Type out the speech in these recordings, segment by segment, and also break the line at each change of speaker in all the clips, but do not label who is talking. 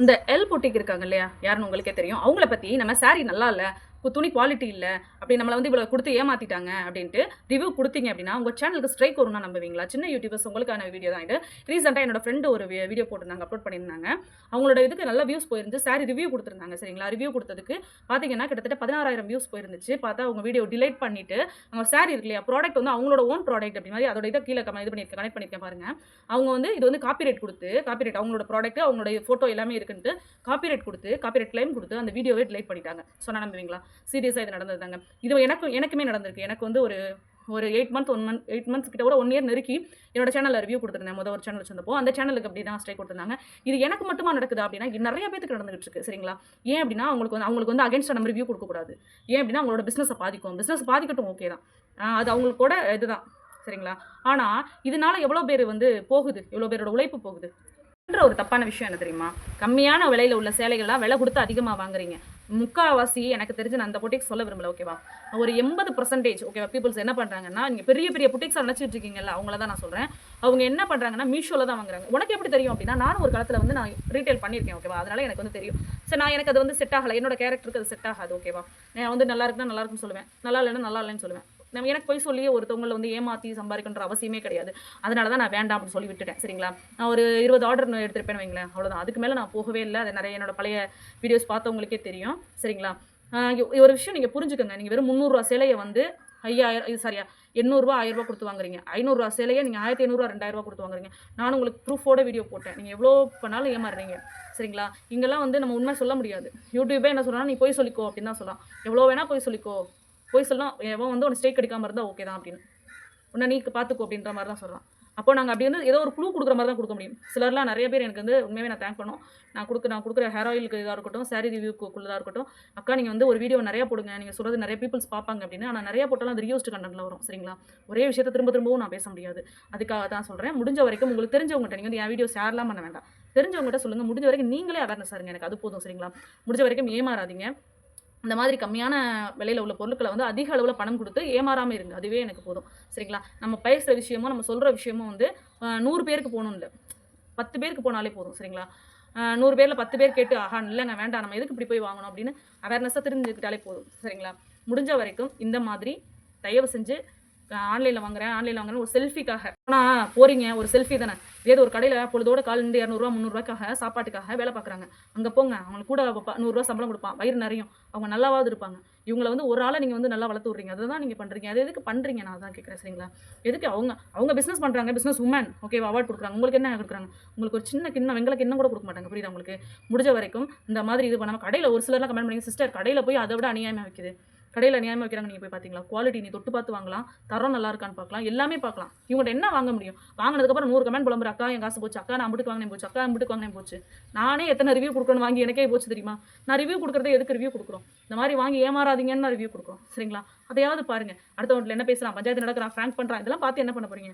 இந்த L boutique இருக்காங்க இல்லையா? யாருன்னு உங்களுக்கே தெரியும். அவங்கள பற்றி நம்ம சாரி நல்லா இல்லை? இப்போ துணி குவாலிட்டி இல்லை அப்படி நம்மளை வந்து இவ்வளோ கொடுத்து ஏமாத்திட்டாங்க அப்படின்ட்டு ரிவ்யூ கொடுத்தீங்க அப்படின்னா உங்கள் சேனலுக்கு ஸ்ட்ரைக் வரும்னா நம்புவீங்களா? சின்ன யூடியூபர்ஸ் உங்களுக்கான வீடியோ தான் இது. ரீசெண்டாக என்னோட ஃப்ரெண்டு ஒரு வீடியோ போட்டிருந்தாங்க அப்லோட் பண்ணியிருந்தாங்க. அவங்களோட இதுக்கு நல்ல வியூஸ் போயிருந்து சாரி ரிவ்யூ கொடுத்துருந்தாங்க சரிங்களா? ரிவ்யூ கொடுத்ததுக்கு பார்த்தீங்கன்னா கிட்டத்தட்ட பதினாறாயிரம் வியூஸ் போயிருந்துச்சு. பார்த்தா அவங்க வீடியோ டிலேட் பண்ணிவிட்டு அவங்க சாரி இருக்கு இல்லையா? ப்ராடக்ட் வந்து அவங்களோட ஓன் ப்ராடக்ட் அப்படி மாதிரி அதோட இதை கீழே கம- இது பண்ணியிருக்கேன் கனெக்ட் பண்ணியிருக்கேன் பாருங்க. அவங்க வந்து இது வந்து காப்பிரைட் கொடுத்து காப்பிரைட் அவங்களோட ப்ராடக்ட் அவங்களோட ஃபோட்டோ எல்லாமே இருக்குன்ட்டு காப்பிரைட் கொடுத்து காப்பிரைட் கிளைம் கொடுத்து அந்த வீடியோவே டிலேட் பண்ணிட்டாங்க. சொன்னா நம்புவீங்களா? சீரியஸாக இது நடந்ததுதாங்க. இது எனக்கு எனக்குமே நடந்திருக்கு. எனக்கு வந்து ஒரு ஒரு eight month one month eight months கிட்ட கூட ஒன் இயர் நெருக்கி என்னோட சேனலில் ரிவ்யூ கொடுத்துருந்தேன். முதல் ஒரு சேனல் வச்சிருந்தப்போ அந்த சேனலுக்கு அப்படி தான் ஸ்ட்ரைக் கொடுத்துருந்தாங்க. இது எனக்கு மட்டுமா நடக்குதா அப்படின்னா நிறைய பேருக்கு நடந்துகிட்டு இருக்கு. சரிங்களா? ஏன் அப்படின்னா அவங்களுக்கு வந்து அவங்களுக்கு வந்து அகேன்ஸ்டாக நம்ம ரிவ்யூ கொடுக்கக்கூடாது ஏன் அப்படின்னா அவங்களோட பிஸ்னஸை பாதிக்கும். பிஸ்னஸ் பாதிக்கட்டும் ஓகே தான். அது அவங்களுக்கு கூட இதுதான். சரிங்களா? ஆனால் இதனால எவ்வளோ பேர் வந்து போகுது? எவ்வளோ பேரோட உழைப்பு போகுது? ஒரு தப்பான விஷயம் என்ன தெரியுமா? கம்மியான விலையில உள்ள சேலைகள்லாம் விலை கொடுத்து அதிகமாக வாங்குறீங்க. முக்காவாசி எனக்கு தெரிஞ்சு நான் அந்த பொட்டிக்ஸ் சொல்ல விரும்பல ஓகேவா ஒரு எண்பது பர்சன்டேஜ் ஓகேவா பீப்புள்ஸ் என்ன பண்ணுறாங்கன்னா நீங்கள் பெரிய பெரிய பொட்டிக்ஸ் நினச்சிட்டு இருக்கீங்கல்ல அவங்கள தான் நான் சொல்கிறேன் அவங்க என்ன பண்ணுறாங்கன்னா மீஷோவில் தான் வாங்குறாங்க. உனக்கு எப்படி தெரியும் அப்படின்னா நானும் ஒரு காலத்தில் வந்து நான் ரீட்டைல் பண்ணியிருக்கேன் ஓகேவா அதனால எனக்கு வந்து தெரியும். சரி நான் எனக்கு அது வந்து செட் ஆகலை. என்னோட கேரக்டருக்கு அது செட் ஆகாது ஓகேவா நான் வந்து நல்லா இருக்குன்னா நல்லா இருக்குன்னு சொல்லுவேன். நல்லா இல்லைன்னா நல்லா இல்லைன்னு சொல்லுவேன். நம்ம எனக்கு போய் சொல்லி ஒருத்தவங்களை வந்து ஏமாற்றி சம்பாதிக்கணுன்ற அவசியமே கிடையாது அதனால தான் நான் வேண்டாம் அப்படின்னு சொல்லி விட்டுட்டேன் சரிங்களா நான் ஒரு இருபது ஆர்டர் எடுத்திருப்பேன்னு வைங்களேன் அவ்வளோதான் அதுக்கு மேலே நான் போகவே இல்லை அது நிறைய என்னோட பழைய வீடியோஸ் பார்த்தவங்களுக்கே தெரியும் சரிங்களா ஒரு விஷயம் நீங்கள் புரிஞ்சுக்கோங்க நீங்கள் வெறும் முந்நூறுரூவா சிலையை வந்து ஐயாயிரம் இது சரியா எண்ணூறுரூவா ஆயிரரூபா கொடுத்து வாங்குறீங்க ஐநூறுரூவா சிலையை நீங்கள் ஆயிரத்தி ஐநூறுரூவா ரெண்டாயிரரூவா கொடுத்து வாங்குறீங்க நானும் உங்களுக்கு ப்ரூஃபோட வீடியோ போட்டேன் நீங்கள் எவ்வளோ பண்ணாலும் ஏமாறுறீங்க சரிங்களா இங்கெல்லாம் வந்து நம்ம உண்மை சொல்ல முடியாது யூடியூபே என்ன சொல்கிறா நீ போய் சொல்லிக்கோ அப்படின்னு தான் சொல்லலாம் எவ்வளோ வேணால் போய் சொல்லிக்கோ போய் சொல்லலாம் எவன் வந்து உனக்கு ஸ்டேக் கிடைக்காம இருந்தால் ஓகே தான் அப்படின்னு. உன்னை நீ பார்த்துக்கோ அப்படின்ற மாதிரி தான் சொல்கிறான் அப்போ நாங்கள் அப்படி வந்து ஏதோ ஒரு க்ளூ கொடுக்குற மாதிரி தான் கொடுக்க முடியும். சிலர்லாம் நிறைய பேர் எனக்கு வந்து உண்மையாகவே நான் தேங்க் பண்ணோம். நான் கொடுக்க நான் கொடுக்குற ஹேர் ஆயிலுக்கு இதாக இருக்கட்டும் சாரி ரிவ்யூக்குள்ளதாக இருக்கட்டும். அக்கா நீங்கள் வந்து ஒரு வீடியோ நிறையா போடுங்க. நீங்கள் சொல்கிறது நிறைய பீப்புள்ஸ் பார்ப்பாங்க அப்படின்னு. ஆனால் நிறைய போட்டாலும் அது ரியூஸ்டு கண்டென்ட்ல வரும். சரிங்களா? ஒரே விஷயத்தை திரும்ப திரும்பவும் நான் பேச முடியாது. அதுக்காக தான் சொல்கிறேன் முடிஞ்ச வரைக்கும் உங்களுக்கு தெரிஞ்சவங்ககிட்ட நீங்கள் வந்து என் வீடியோ ஷேர்லாம் பண்ண வேண்டாம். தெரிஞ்சவங்ககிட்ட சொல்லுங்கள் முடிஞ்ச வரைக்கும் நீங்களே அவேர்னஸ் இருங்க. எனக்கு அது போதும். சரிங்களா? முடிஞ்ச வரைக்கும் ஏமாறாதீங்க. இந்த மாதிரி கம்மியான விலையில் உள்ள பொருட்களை வந்து அதிக அளவில் பணம் கொடுத்து ஏமாறாமல் இருங்க. அதுவே எனக்கு போதும். சரிங்களா? நம்ம பேசுகிற விஷயமும் நம்ம சொல்கிற விஷயமும் வந்து நூறு பேருக்கு போகணும் இல்லை. பத்து பேருக்கு போனாலே போதும். சரிங்களா? நூறு பேரில் பத்து பேர் கேட்டு ஆஹா இல்லைங்க வேண்டாம். நம்ம எதுக்கு இப்படி போய் வாங்கணும்? அப்படின்னு அவேர்னஸாக தெரிஞ்சுக்கிட்டாலே போதும். சரிங்களா? முடிஞ்ச வரைக்கும் இந்த மாதிரி தயவு செஞ்சு ஆன்லைனில் வாங்குறேன் ஆன்லைனில் வாங்குறேன் ஒரு செல்ஃபிக்காக. ஆனால் போறீங்க ஒரு செல்ஃபி தானே. ஏதோ ஒரு கடையில் பொழுதோட கால் இருந்து இரநூறுவா முந்நூறுவாய்க்காக சாப்பாட்டுக்காக வேலை பார்க்குறாங்க. அங்கே போங்க அவங்களுக்கு கூட நூறுரூவா சம்பளம் கொடுப்பான். வயிறு நிறையும். அவங்க நல்லாவாவது இருப்பாங்க. இவங்கள வந்து ஒரு ஆளை நீங்கள் வந்து நல்லா வளர்த்து விட்றீங்க. அதை தான் நீங்கள் பண்ணுறீங்க அது எதுக்கு பண்ணுறீங்க நான் தான் கேட்குறேன் சரிங்களா? எதுக்கு அவங்க அவங்க பிஸ்னஸ் பண்ணுறாங்க பிஸ்னஸ் உமன் ஓகேவா அவார்ட் கொடுக்குறாங்க. உங்களுக்கு என்ன கொடுக்குறாங்க? உங்களுக்கு ஒரு சின்ன கிண்ணம் எங்களுக்கு இன்னும் கூட கொடுக்க மாட்டாங்க. புரியுதா உங்களுக்கு? முடிஞ்ச வரைக்கும் இந்த மாதிரி இது பண்ணாமல் கடையில் ஒரு சிலர்லாம் கமெண்ட் பண்ணி சிஸ்டர் கடையில் போய் அதை விட அநியாயமாக வைக்குது. கடையில் நியாயமாக வைக்கிறாங்க. நீங்கள் போய் பார்த்தீங்களா குவாலிட்டி நீ தொட்டு பார்த்து வாங்கலாம். தரம் நல்லா இருக்கான்னு பார்க்கலாம். எல்லாமே பார்க்கலாம். இவங்கள்ட்ட என்ன வாங்க முடியும்? வாங்கினதுக்கப்புறம் நூறு கமெண்ட் புலம்புற அக்கா என் காசு போச்சு. அக்கா நான் அம்பிட்டு வாங்கினேன் போச்சு. அக்கா அம்பிட்டு வாங்கினேன் போச்சு. நானே எத்தனை ரிவ்யூ கொடுக்கணும் வாங்கி எனக்கே போச்சு தெரியுமா? நான் ரிவ்யூ கொடுக்குறதே எதுக்கு ரிவ்யூ கொடுக்குறோம்? இந்த மாதிரி வாங்கி ஏமாறாதீங்கன்னு நான் ரிவ்யூ கொடுக்குறோம். சரிங்களா? அதையாவது பாருங்க. அடுத்தவங்க என்ன பேசுகிறான் பஞ்சாயத்து நடக்கிறான் ஃப்ராங்க் பண்ணுறான் இதெல்லாம் பார்த்து என்ன பண்ண போறீங்க?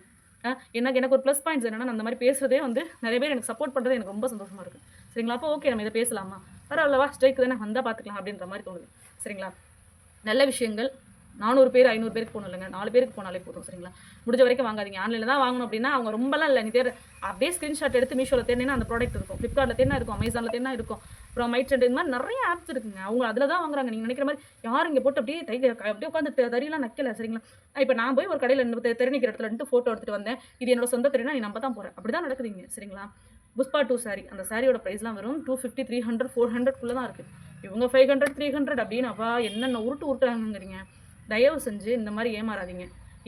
எனக்கு எனக்கு ஒரு ப்ளஸ் பாயிண்ட்ஸ் என்னன்னா அந்த மாதிரி பேசுறதே வந்து நிறைய பேர் எனக்கு சப்போர்ட் பண்ணுறது எனக்கு ரொம்ப சந்தோஷமாக இருக்குது சரிங்களா? அப்போ ஓகே நம்ம இதை பேசலாமா? பரவாயில்லவா? ஸ்ட்ரைக் தானே. வந்தால் பார்த்துக்கலாம் அப்படின்ற மாதிரி தோணுது. சரிங்களா? நல்ல விஷயங்கள். நானூறு பேர் ஐநூறு பேருக்கு போகணும் இல்லைங்க. நாலு பேருக்கு போனாலே போதும் சரிங்களா? முடிஞ்ச வரைக்கும் வாங்காதீங்க. ஆன்லைனில் தான் வாங்கணும் அப்படின்னா அவங்க ரொம்பலாம் இல்லை. நீ தேர் அப்படியே ஸ்க்ரீன்ஷாட் எடுத்து மீஷோவில் தேடினா அந்த ப்ராடக்ட் இருக்கும். ஃப்ளிப்கார்ட்டில் தேடினா இருக்கும். அமேசானில் தேடினா இருக்கும். அப்புறம் மைட் சென்ட் இந்த மாதிரி நிறைய ஆப்ஸ் இருக்குங்க. அவங்க அதில் தான் வாங்குறாங்க. நீங்கள் நினைக்கிற மாதிரி யாரும் இங்கே போட்டு அப்படியே தை அப்படியே உட்காந்து தறியெல்லாம் நக்கல சரிங்களா? இப்போ நான் போய் ஒரு கடையில் தெரிணிக்கிற இடத்துல நின்று ஃபோட்டோ எடுத்துகிட்டு வந்தேன். இது என்னோட சொந்த தெரியுனா நீ நம்ம தான் போகிறேன் அப்படி தான் நடக்குதுங்க சரிங்களா? புஷ்பா டூ சாரி அந்த சாரியோட ப்ரைஸ்லாம் வெறும் two fifty three hundred four ஹண்ட்ரட்குள்ளே தான் இருக்குது இவங்க ஃபைவ் ஹண்ட்ரட் த்ரீ ஹண்ட்ரட் அப்படின்னு அப்பா என்னென்ன உருட்டு உருட்டுறாங்கங்கிறீங்க. தயவு செஞ்சு இந்த மாதிரி ஏமாறாதீங்க.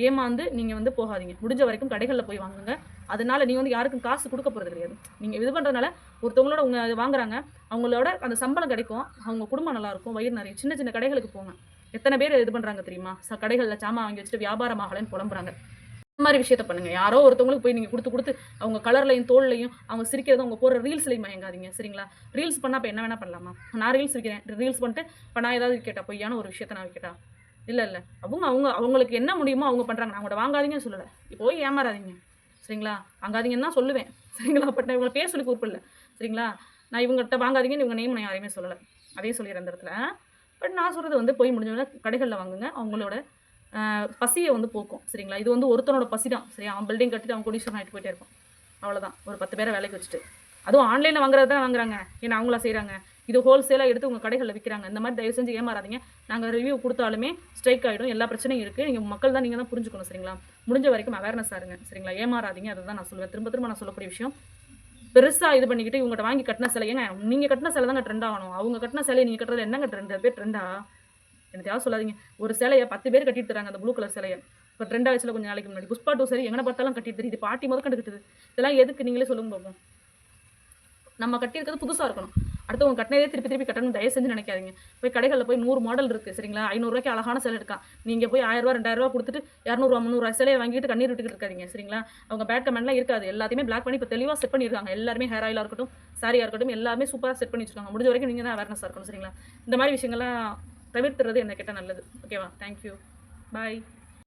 ஏமாந்து நீங்கள் வந்து போகாதீங்க. முடிஞ்ச வரைக்கும் கடைகளில் போய் வாங்குங்க. அதனால் நீங்கள் வந்து யாருக்கும் காசு கொடுக்க போகிறது கிடையாது. நீங்கள் இது பண்ணுறதுனால ஒருத்தவங்களோட உங்கள் அதை வாங்குறாங்க. அவங்களோட அந்த சம்பளம் கிடைக்கும். அவங்க குடும்பம் நல்லாயிருக்கும் வயிறு நிறைய சின்ன சின்ன கடைகளுக்கு போங்க. எத்தனை பேர் இது பண்ணுறாங்க தெரியுமா? ச கடைகளில் சாமான் வாங்கி வச்சுட்டு வியாபாரம் ஆகலைன்னு புலம்புறாங்க. மாதிரி விஷயத்த பண்ணுங்க. யாரோ ஒருத்தவங்களுக்கு போய் நீங்கள் கொடுத்து கொடுத்து அவங்க கலர்லையும் தோல்லையும் அவங்க சிரிக்கிறதும் அவங்க போடுற ரீல்ஸ்லையும் மயங்காதீங்க. சரிங்களா? ரீல்ஸ் பண்ணால் இப்போ என்ன வேணால் பண்ணலாமா? நான் ரீல்ஸ் விற்கிறேன் ரீல்ஸ் பண்ணிட்டு இப்போ நான் ஏதாவது கேட்டா பொய்யான ஒரு விஷயத்த நான் கேட்டா? இல்லை இல்லை. அவங்க அவங்க அவங்களுக்கு என்ன முடியுமோ அவங்க பண்ணுறாங்க நான் அவங்கள்ட்ட வாங்காதீங்கன்னு சொல்லலை. இப்போ போய் ஏமாறாதீங்க. சரிங்களா? வாங்காதீங்கன்னு தான் சொல்லுவேன். சரிங்களா? பட் நான் இவங்களை பேர் சொல்லி கூப்பிடல. சரிங்களா? நான் இவங்ககிட்ட வாங்காதீங்கன்னு இவங்க நேம் நான் யாரையுமே சொல்லலை. அதையும் சொல்லிடுறேன் இடத்துல. பட் நான் சொல்கிறது வந்து போய் முடிஞ்சவங்க கடைகளில் வாங்குங்க. அவங்களோட பசியை வந்து போக்கும் சரிங்களா? இது வந்து ஒருத்தனோட பசி தான் சரி அவன் பில்டிங் கட்டிட்டு அவன் கோடீஸ்வரன் ஆகிட்டு போயிட்டே இருப்பான். அவ்வளோதான் ஒரு பத்து பேரை வேலைக்கு வச்சுட்டு. அதுவும் ஆன்லைனில் வாங்குறது தான் வாங்குறாங்க. ஏன்னா அவங்களா செய்கிறாங்க இது ஹோல்சேலாக எடுத்து உங்கள் கடைகளில் விற்கிறாங்க இந்த மாதிரி தயவு செஞ்சு ஏமாறாதீங்க. நாங்கள் ரிவ்யூ கொடுத்தாலுமே ஸ்ட்ரைக் ஆகிடும் எல்லா பிரச்சனையும் இருக்குது நீங்கள் மக்கள் தான் நீங்கள் தான் புரிஞ்சுக்கணும் சரிங்களா? முடிஞ்ச வரைக்கும் அவேர்னஸ் ஆருங்க சரிங்களா? ஏமாறாதீங்க. அதை தான் நான் சொல்லுவேன். திரும்ப திரும்ப நான் சொல்லக்கூடிய விஷயம். பெருசாக இது பண்ணிக்கிட்டு இவங்ககிட்ட வாங்கி கட்டின சிலை ஏங்க நீங்கள் கட்டின சிலை தாங்க ட்ரெண்ட் ஆகணும். அவங்க கட்டின சிலையை நீங்கள் கட்டுறது என்னங்க ட்ரெண்ட் பேர் ட்ரெண்டா என்னத்தையாவது சொல்லாதீங்க. ஒரு சிலையை பத்து பேர் கட்டிட்டு தராங்க அந்த ப்ளூ கலர் சிலையை. இப்போ ட்ரெண்ட் ஆச்சுல கொஞ்சம் நாளைக்கு முன்னாடி. புஷ்பா டூ சரி எங்கே பார்த்தாலும் கட்டிட்டு தெரியுது. பாட்டி முதல் கண்டு இதெல்லாம் எதுக்கு? நீங்களே சொல்லுங்க பார்ப்போம் நம்ம கட்டியிருக்கிறது புதுசாக இருக்கணும். அடுத்தவங்க கட்டினதே திருப்பி திருப்பி கட்டணும் தயவு செஞ்சு நினைக்காதீங்க. போய் கடைகளில் போய் நூறு மாடல் இருக்குது சரிங்களா? ஐநூறுரூவாய்க்கு அழகான சிலை எடுக்கலாம். நீங்கள் போய் ஆயிரரூவா ரெண்டாயிரரூவா கொடுத்துட்டு இரநூறுவா முந்நூறுவா சிலையை வாங்கிட்டு கண்ணீர் விட்டுக்கிட்டு இருக்காதீங்க சரிங்களா? அவங்க பேட் கமெண்ட்லாம் இருக்காது. எல்லாத்தையுமே பிளாக் பண்ணி இப்போ தெளிவாக செட் பண்ணியிருக்காங்க. எல்லாருமே ஹேர் ஆயிலாக இருக்கட்டும் சாரியாக இருக்கட்டும் எல்லாமே சூப்பராக செட் பண்ணி வச்சுருக்காங்க. முடிஞ்ச வரைக்கும் நீங்கள் தான் அவேர்னஸாக இருக்கணும் சரிங்களா? இந்த மாதிரி விஷயங்கள்லாம் தவிர்த்துறது என்ன கேட்டால் நல்லது. ஓகேவா தேங்க்யூ பாய்